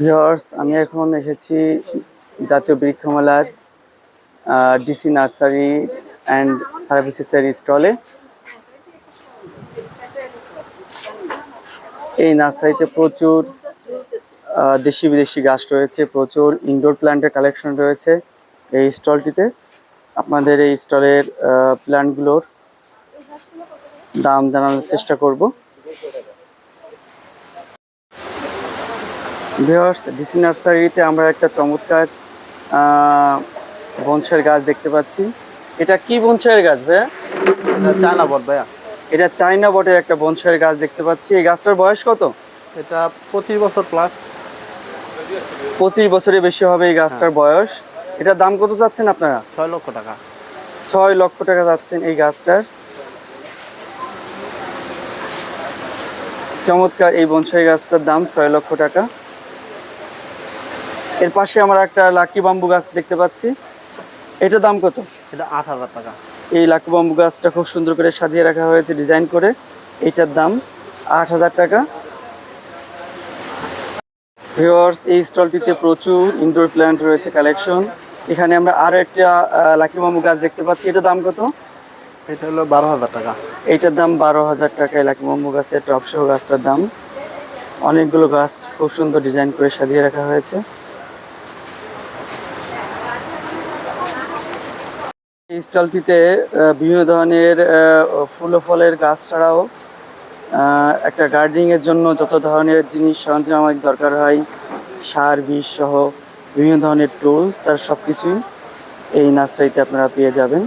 Viewers আমি এখন এসেছি জাতীয় বৃক্ষমেলার ডিসি নার্সারি অ্যান্ড সার্ভিসেসের স্টলে। এই নার্সারিতে প্রচুর দেশি বিদেশি গাছ রয়েছে, প্রচুর ইনডোর প্ল্যান্টের কালেকশন রয়েছে এই স্টলটিতে। আপনাদের এই স্টলের প্ল্যান্টগুলোর দাম জানানোর চেষ্টা করব। ভিওর্স ডিসি নার্সারিতে আমরা একটা চমৎকার বনসাইয়ের গাছ দেখতে পাচ্ছি। এটা কি বনসাইয়ের গাছ ভাইয়া? এটা চায়না বট ভাইয়া। এটা চায়না বটের একটা বনসাইয়ের গাছ দেখতে পাচ্ছি। এই গাছটার বয়স কত? এটা পঁচিশ বছর প্লাস পঁচিশ বছরের বেশি হবে এই গাছটার বয়স। এটার দাম কত চাচ্ছেন আপনারা? ছয় লক্ষ টাকা। ছয় লক্ষ টাকা যাচ্ছেন এই গাছটার। চমৎকার এই বনসাই গাছটার দাম ছয় লক্ষ টাকা। এর পাশে আমরা একটা লাকি বাম্বু গাছ দেখতে পাচ্ছি। এটার দাম কত? এটা আট হাজার টাকা। এই লাকি বাম্বু গাছটা খুব সুন্দর করে সাজিয়ে রাখা হয়েছে ডিজাইন করে। এইটার দাম আট হাজার টাকা। ভিওয়ার্স এই স্টলটিতে প্রচুর ইনডোর প্ল্যান্ট রয়েছে কালেকশন এখানে আমরা আরও একটা লাকি বাম্বু গাছ দেখতে পাচ্ছি। এটার দাম কত? এটা হলো বারো হাজার টাকা। এইটার দাম বারো হাজার টাকা লাকি বাম্বু গাছের টপ সহ গাছটার দাম। অনেকগুলো গাছ খুব সুন্দর ডিজাইন করে সাজিয়ে রাখা হয়েছে। স্টলটিতে বিভিন্ন ধরনের ফুল ও ফলের গাছ ছাড়াও একটা গার্ডেনিংয়ের জন্য যত ধরনের জিনিস সরঞ্জাম আমাদের দরকার হয়, সার বীজ সহ বিভিন্ন ধরনের টুলস তার সব কিছুই এই নার্সারিতে আপনারা পেয়ে যাবেন।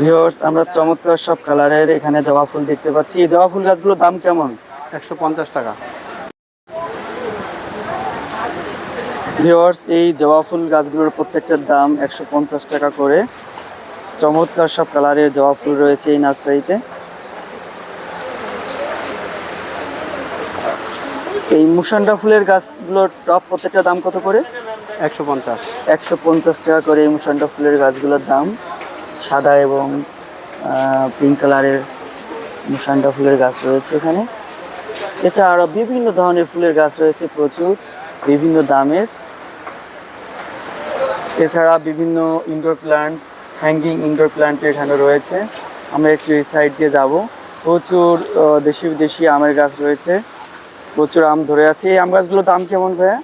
ভিউয়ার্স আমরা চমৎকার সব কালারের এখানে জবা ফুল দেখতে পাচ্ছি। এই জবা ফুল গাছগুলোর দাম কেমন? একশো পঞ্চাশ টাকা। ভিউয়ার্স এই জবা ফুল গাছগুলোর প্রত্যেকটার দাম একশো পঞ্চাশ টাকা করে। চমৎকার সব কালারের জবা ফুল রয়েছে এই নার্সারিতে। এই মুসান্ডা ফুলের গাছগুলোর টপ প্রত্যেকটা দাম কত করে? একশো পঞ্চাশ। একশো পঞ্চাশ টাকা করে এই মুসান্ডা ফুলের গাছগুলোর দাম। সাদা এবং পিঙ্ক কালারের মুসান্ডা ফুলের গাছ রয়েছে এখানে। এছাড়া আরও বিভিন্ন ধরনের ফুলের গাছ রয়েছে প্রচুর বিভিন্ন দামের। এছাড়া বিভিন্ন indoor plant hanging indoor plant এখানে রয়েছে। আমরা একটু এই সাইড দিয়ে যাব। প্রচুর দেশি বিদেশি আমের গাছ রয়েছে। প্রচুর আম ধরে আছে। এই আম গাছগুলোর দাম কেমন ভাইয়া?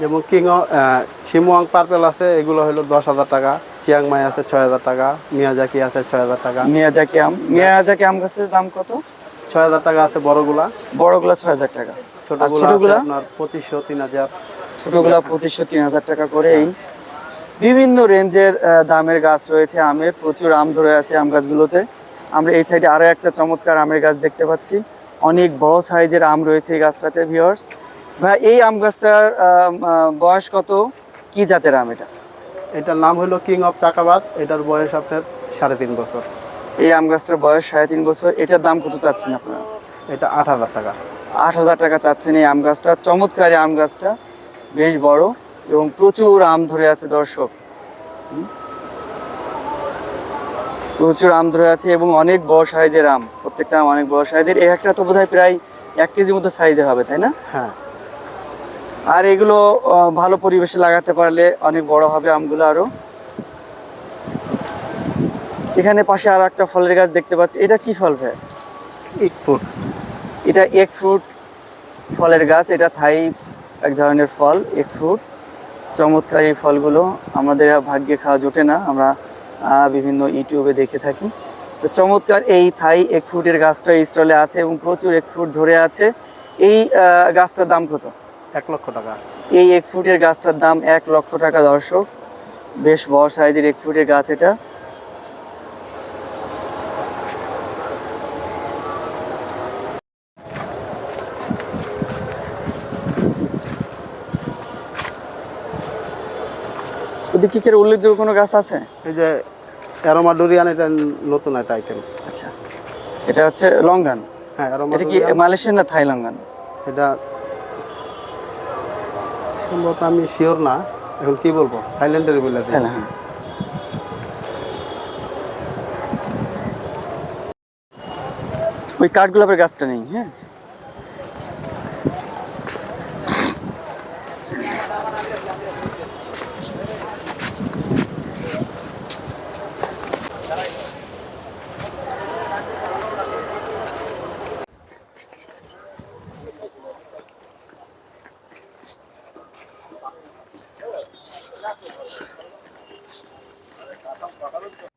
যেমন কিং শিমুয়াং পার্পেল আছে এগুলো হলো দশ হাজার টাকা। চিয়াংমাই আছে ছয় হাজার টাকা। মিয়াজাকি আছে ছয় হাজার টাকা। মিয়াজাকি আম। মিয়াজাকি আম গাছের দাম কত? ছয় হাজার টাকা আছে বড়গুলা। বড়গুলা ছয় হাজার টাকা। ছোটগুলা? আপনার পঁচিশশো তিন হাজার। ছোটগুলা পঁচিশশো তিন হাজার টাকা করে এই বিভিন্ন রেঞ্জের দামের গাছ রয়েছে আমের প্রচুর আম ধরে আছে আম গাছগুলোতে। আমরা এই সাইডে আরও একটা চমৎকার আমের গাছ দেখতে পাচ্ছি। অনেক বড় সাইজের আম রয়েছে এই গাছটাতে ভিওর্স ভাই এই আম গাছটার বয়স কত? কি জাতের আম এটা? এটার নাম হলো কিং অফ চাকাবাদ এটার বয়স আপনার সাড়ে তিন বছর। এই আম গাছটার বয়স সাড়ে তিন বছর। এটার দাম কত চাচ্ছেন আপনারা? এটা আট হাজার টাকা। আট হাজার টাকা চাচ্ছেন এই আম গাছটা। চমৎকার আম গাছটা। বেশ বড়। এবং প্রচুর আম ধরে আছে দর্শক। প্রচুর আম ধরে আছে এবং অনেক বড় সাইজের আম প্রত্যেকটা আম অনেক বড় সাইজের। এই একটা তো বোধহয় প্রায় এক কেজির মতো সাইজের হবে তাই না? হ্যাঁ। আর এগুলো ভালো পরিবেশে লাগাতে পারলে অনেক বড় হবে আমগুলো আরও। এখানে পাশে আর একটা ফলের গাছ দেখতে পাচ্ছি। এটা কি ফল ভাই? ইট ফুট এটা এক ফ্রুট ফলের গাছ এটা থাই এক ধরনের ফল এক ফ্রুট। চমৎকার এই ফলগুলো আমাদের ভাগ্যে খাওয়া জোটে না আমরা বিভিন্ন ইউটিউবে দেখে থাকি। তো চমৎকার এই থাই এক ফুটের গাছটা এই স্টলে আছে এবং প্রচুর এক ফুট ধরে আছে। এই গাছটার দাম কত? এক লক্ষ টাকা। এই এক ফুটের গাছটার দাম এক লক্ষ টাকা দর্শক। বেশ বড় সাইজের এক ফুটের গাছ এটা। ওদিকে কি উল্লেখযোগ্য কোনো গাছ আছে? এই যে অ্যারোমা ডুরিয়ান এটা নতুন একটা আইটেম আচ্ছা। এটা হচ্ছে লঙ্গান। হ্যাঁ অ্যারোমা এটা কি মালয়েশিয়ান না থাই লঙ্গান এটা সম্ভবত আমি শিওর না। এখন কি বলব? থাইল্যান্ডের বলে হ্যাঁ হ্যাঁ। ওই কাঠগোলাপের গাছটা নেই হ্যাঁ? Thank you.